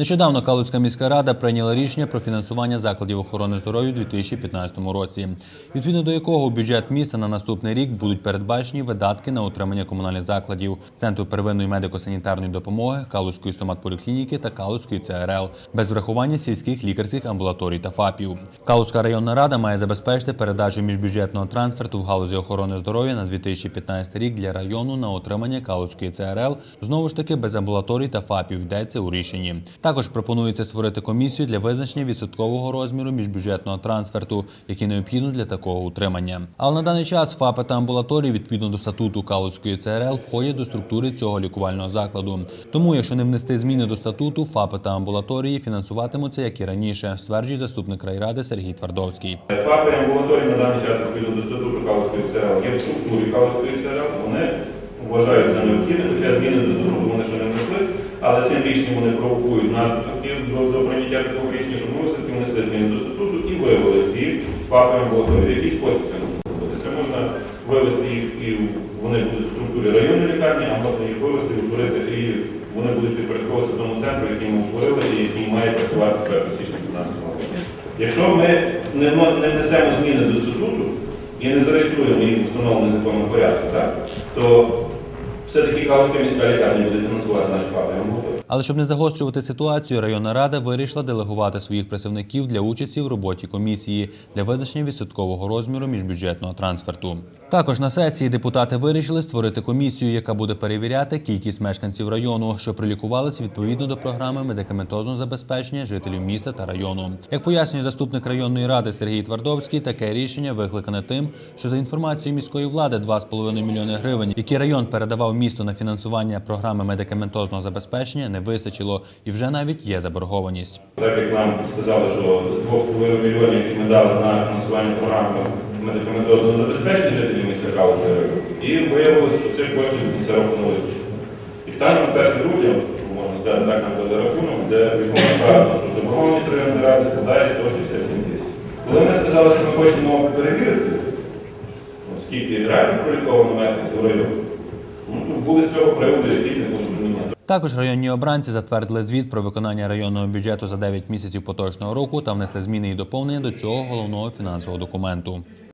Нещодавно Калуцька міська рада прийняла рішення про фінансування закладів охорони здоров'я у 2015 році, відповідно до якого у бюджет міста на наступний рік будуть передбачені видатки на утримання комунальних закладів, центру первинної медико-санітарної допомоги, Калуцької стоматполіклініки та Калуцької ЦРЛ, без врахування сільських лікарських амбулаторій та ФАПів. Калуцька районна рада має забезпечити передачу міжбюджетного трансферту в галузі охорони здоров'я на 2015 рік для району на отримання Калуцької ЦРЛ, знову ж таки без амбулаторій та ФАПів йдеться у рішенні. Також пропонується створити комісію для визначення відсоткового розміру міжбюджетного трансферту, який необхідно для такого утримання. Але на даний час ФАПи та амбулаторії відповідно до статуту Калуцької ЦРЛ входять до структури цього лікувального закладу. Тому, якщо не внести зміни до статуту, ФАПи та амбулаторії фінансуватимуться як і раніше, стверджує заступник райради Сергій Твардовський. ФАПи і амбулаторії на даний час відповідно до статуту Калуської ЦРЛ є в структурі Калуської ЦРЛ. Вони вважають за необхідне, хоча зміни до статуту вони ще не внесли, але цим рішенням вони провокують нас до, прийняття такого рішення, щоб ми все-таки внесли зміни до статуту і вивели ці і амбулаторії. В який спосіб це можна зробити? Це можна вивести їх і вони будуть в структурі районної лікарні, а можна їх вивести утворити, і вони будуть підпорядковуватися тому центру, який ми утворили і який має працювати з 1 січня 2015 року. Якщо ми не, внесемо зміни до статуту і не зареєструємо їх в встановлений законом порядку, так, то все-таки Калуська міська лікарня буде фінансувати наші ФАПи і амбулаторії. Але щоб не загострювати ситуацію, районна рада вирішила делегувати своїх представників для участі в роботі комісії для визначення відсоткового розміру міжбюджетного трансферту. Також на сесії депутати вирішили створити комісію, яка буде перевіряти кількість мешканців району, що прилікувалися відповідно до програми медикаментозного забезпечення жителів міста та району. Як пояснює заступник районної ради Сергій Твардовський, таке рішення викликане тим, що за інформацією міської влади 2,5 мільйони гривень, які район передавав місту на фінансування програми медикаментозного забезпечення, не височило і вже навіть є заборгованість. Так як нам сказали, що з 2,5 мільйонів, які ми дали на фінансування програми медикаментозного забезпечення жителів міста району, і виявилося, що цих коштів кінця року не. І станом на 1 грудня, можна сказати, так нам дали рахунок, де відповідно, що заборгованість районної ради складає 167 тисяч. Коли вони сказали, що ми хочемо перевірити, ну, скільки реально проліковано мешканців району, ну, були з цього приводу якісь. Також районні обранці затвердили звіт про виконання районного бюджету за 9 місяців поточного року та внесли зміни і доповнення до цього головного фінансового документу.